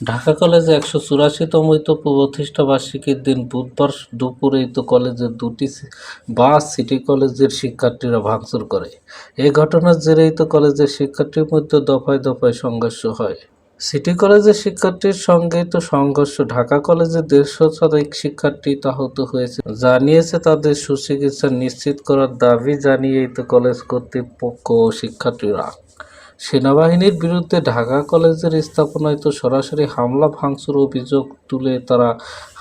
ঢাকা কলেজে একশো চুরাশিতম প্রতিষ্ঠা বার্ষিকীর দিন বুধবার দুপুরেই তো কলেজের দুটি বাস সিটি কলেজের শিক্ষার্থীরা ভাঙচুর করে। এ ঘটনার জেরেই তো কলেজের শিক্ষার্থীর মধ্যে দফায় দফায় সংঘর্ষ হয়। সিটি কলেজের শিক্ষার্থীর সঙ্গেই তো সংঘর্ষ, ঢাকা কলেজের দেড়শো শতাধিক শিক্ষার্থী আহত হয়েছে জানিয়েছে তাদের সুচিকিৎসা নিশ্চিত করার দাবি জানিয়েই তো কলেজ কর্তৃপক্ষ ও শিক্ষার্থীরা। সেনাবাহিনীর বিরুদ্ধে ঢাকা কলেজের স্থাপনায় তো সরাসরি হামলা ভাঙচুর অভিযোগ তুলে তারা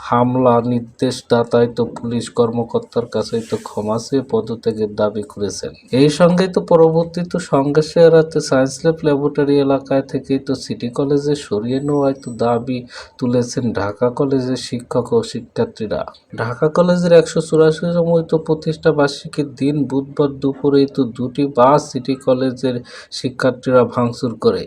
হামলা নির্দেশদাতায় তো পুলিশ কর্মকর্তার কাছে তো ক্ষমা চেয়ে পদত্যাগের দাবি করেছেন। এই সঙ্গে তো পরবর্তী তো সংঘর্ষে এড়াতে সায়েন্স ল্যাব ল্যাবরেটরি এলাকায় থেকেই তো সিটি কলেজে সরিয়ে নেওয়ায় তো দাবি তুলেছেন ঢাকা কলেজের শিক্ষক ও শিক্ষার্থীরা। ঢাকা কলেজের একশো চুরাশিতম তো প্রতিষ্ঠা বার্ষিকীর দিন বুধবার দুপুরেই তো দুটি বাস সিটি কলেজের শিক্ষার্থীরা ভাঙচুর করে।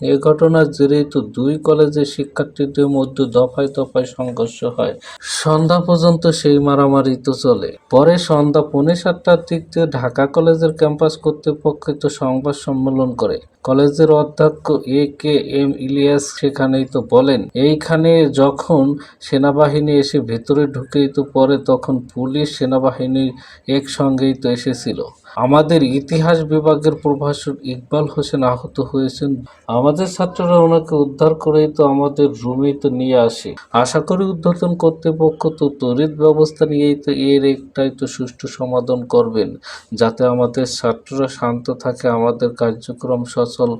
এ ঘটনার জেরেই তো দুই কলেজের শিক্ষার্থীদের মধ্যে দফায় দফায় সংঘর্ষ হয়। সন্ধ্যা পর্যন্ত সেই মারামারি তো চলে। পরে সন্ধ্যা পৌনে সাতটার দিক দিয়ে ঢাকা কলেজের ক্যাম্পাস কর্তৃপক্ষ তো সংবাদ সম্মেলন করে। কলেজের অধ্যক্ষ এ কে এম ইলিয়াস সেখানেই তো বলেন, এইখানে যখন সেনাবাহিনী এসে ভেতরে ঢুকেই তো পরে তখন পুলিশ সেনাবাহিনীর একসঙ্গেই তো এসেছিল। আমাদের ইতিহাস বিভাগের প্রভাষক ইকবাল হোসেন আহত হয়েছেন। আমাদের ছাত্ররা ওনাকে উদ্ধার করেই তো আমাদের রুমেই তো নিয়ে আসে। আশা করি উদ্বোধন কর্তৃপক্ষ তো তড়িৎ ব্যবস্থা নিয়েই তো এর একটাই তো সুষ্ঠু সমাধান করবেন, যাতে আমাদের ছাত্ররা শান্ত থাকে, আমাদের কার্যক্রম সচল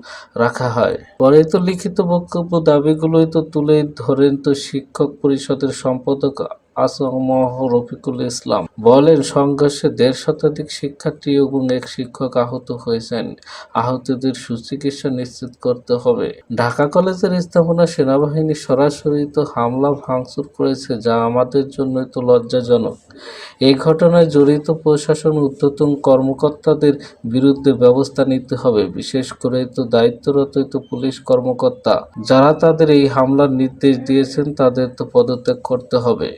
রাখা হয়। পরে তো লিখিত বক্তব্য দাবিগুলোই তো তুলে ধরেন তো শিক্ষক পরিষদের সম্পাদক আসামহ রফিকুল ইসলাম বলেন, সংঘর্ষে দেড় শতাধিক শিক্ষার্থী এবং এক শিক্ষক আহত হয়েছেন। আহতদের সুচিকিৎসা নিশ্চিত করতে হবে। ঢাকা কলেজের স্থাপনা সেনাবাহিনী সরাসরি তো হামলা ভাঙচুর করেছে, যা আমাদের জন্য তো লজ্জাজনক। এই ঘটনায় জড়িত প্রশাসন, ঊর্ধ্বতন কর্মকর্তাদের বিরুদ্ধে ব্যবস্থা নিতে হবে। বিশেষ করে তো দায়িত্বরত তো পুলিশ কর্মকর্তা। যারা তাদের এই হামলার নির্দেশ দিয়েছেন, তাদের তো পদত্যাগ করতে হবে।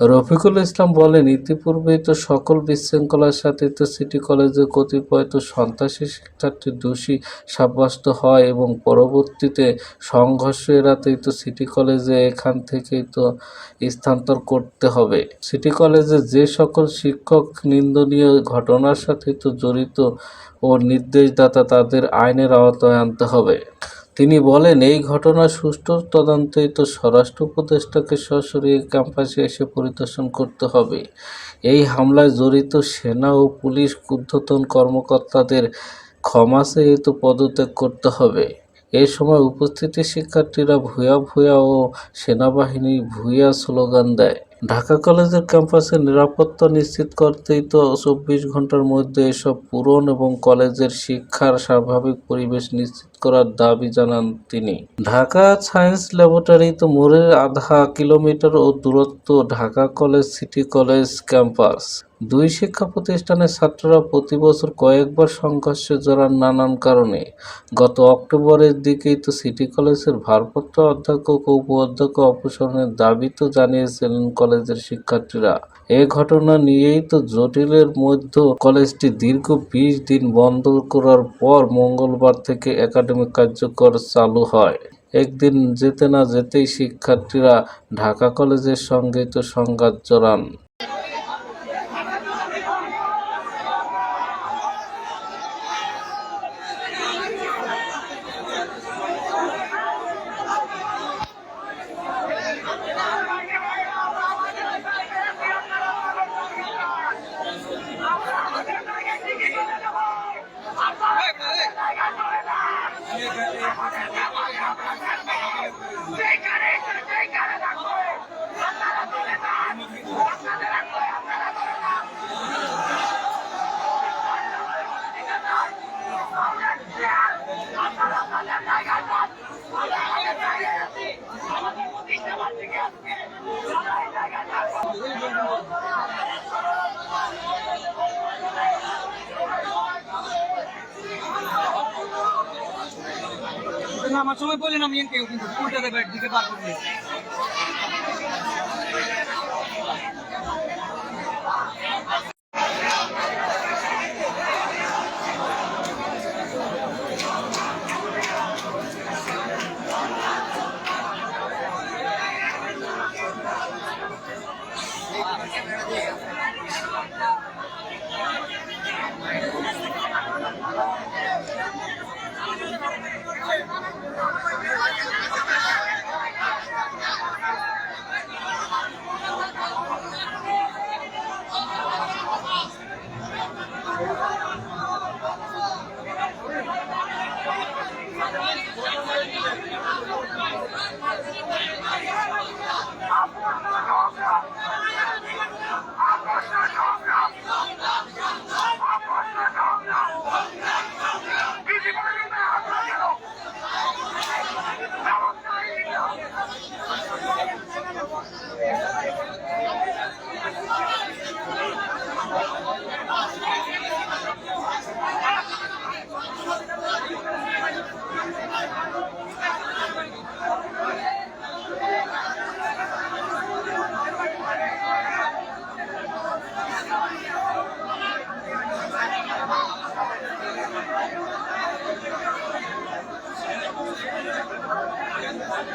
রফিকুল ইসলাম বলেন ইতিপূর্বেই তো সকল বিশৃঙ্খলার সাথে তো সিটি কলেজের কতিপয় তো সন্ত্রাসী শিক্ষার্থী দোষী সাব্যস্ত হয় এবং পরবর্তীতে সংঘর্ষ এড়াতেই তো সিটি কলেজে এখান থেকেই তো স্থানান্তর করতে হবে। সিটি কলেজে যে সকল শিক্ষক নিন্দনীয় ঘটনার সাথে তো জড়িত ও নির্দেশদাতা তাদের আইনের আওতায় আনতে হবে। তিনি বলেন, এই ঘটনার সুষ্ঠু তদন্তে তো স্বরাষ্ট্র উপদেষ্টাকে সরাসরি ক্যাম্পাসে এসে পরিদর্শন করতে হবে। এই হামলায় জড়িত সেনা ও পুলিশ ঊর্ধ্বতন কর্মকর্তাদের ক্ষমা চেয়ে তো পদত্যাগ করতে হবে। এ সময় উপস্থিত শিক্ষার্থীরা ভূয়া ভূয়া ও সেনাবাহিনী ভূয়া স্লোগান দেয়। ঢাকা কলেজের ক্যাম্পাসের নিরাপত্তা নিশ্চিত করতেই তো চব্বিশ ঘণ্টার মধ্যে এসব পূরণ এবং কলেজের শিক্ষার স্বাভাবিক পরিবেশ নিশ্চিত করার দাবি জানান তিনি। ঢাকা সায়েন্স ল্যাবরেটরি মোড়ের আধা কিলোমিটার ও দূরত্ব Dhaka college, city college, campus. দুই শিক্ষা প্রতিষ্ঠানের ছাত্ররা প্রতি বছর কয়েকবার সংঘর্ষে জড়ান নানান কারণে। গত অক্টোবরের দিকেই তো সিটি কলেজের ভারপ্রাপ্ত অধ্যক্ষ ও উপ-অধ্যক্ষ অপসারণের দাবি তো জানিয়েছিলেন কলেজের শিক্ষার্থীরা। এ ঘটনা নিয়েই তো জটিলের মধ্যে কলেজটি দীর্ঘ বিশ দিন বন্ধ করার পর মঙ্গলবার থেকে একাডেমিক কার্যকর চালু হয়। একদিন যেতে না যেতেই শিক্ষার্থীরা ঢাকা কলেজের সঙ্গে তো সংঘাত জড়ান। আমার সময় বললেন আমি কেউ কিন্তু স্কুলটাতে ব্যাট দিতে পার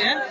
yeah.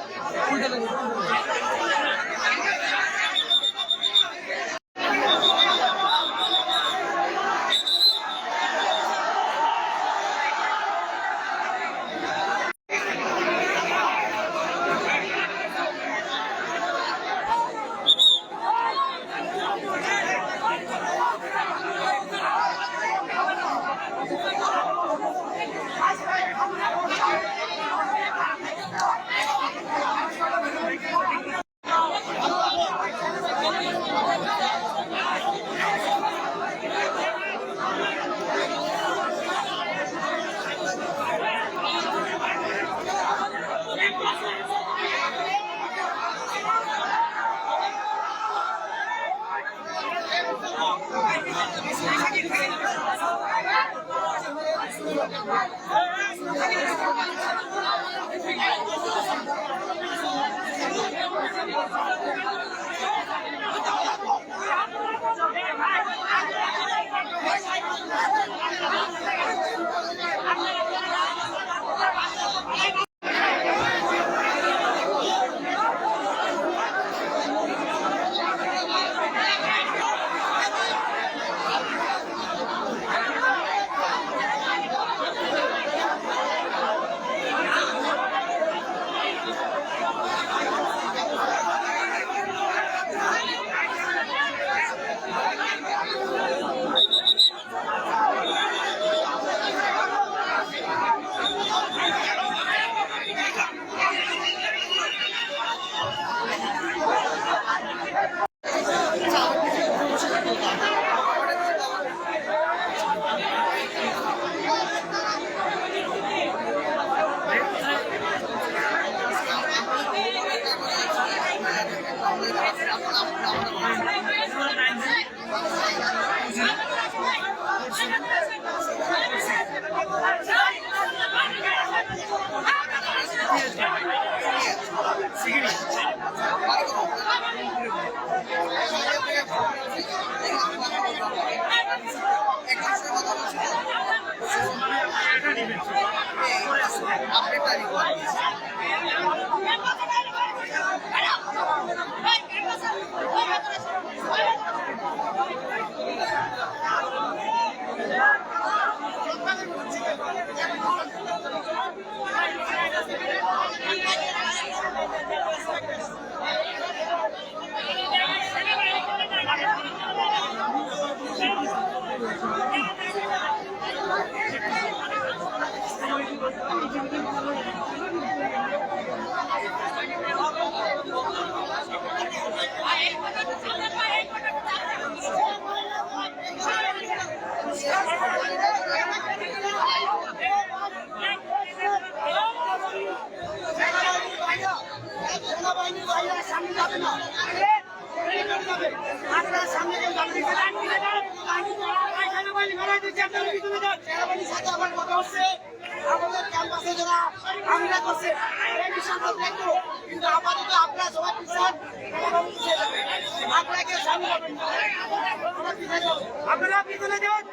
আপনারা সামনে কেউ যাবেন সেনাবাহিনীর সাথে আমার কথা হচ্ছে আমাদের ক্যাম্পাসে যারা আমরা করছে, এই বিষয়টা দেখব কিন্তু আপাতত আপনারা সবাই পিছন আপনাকে। আপনারা পিছনে যান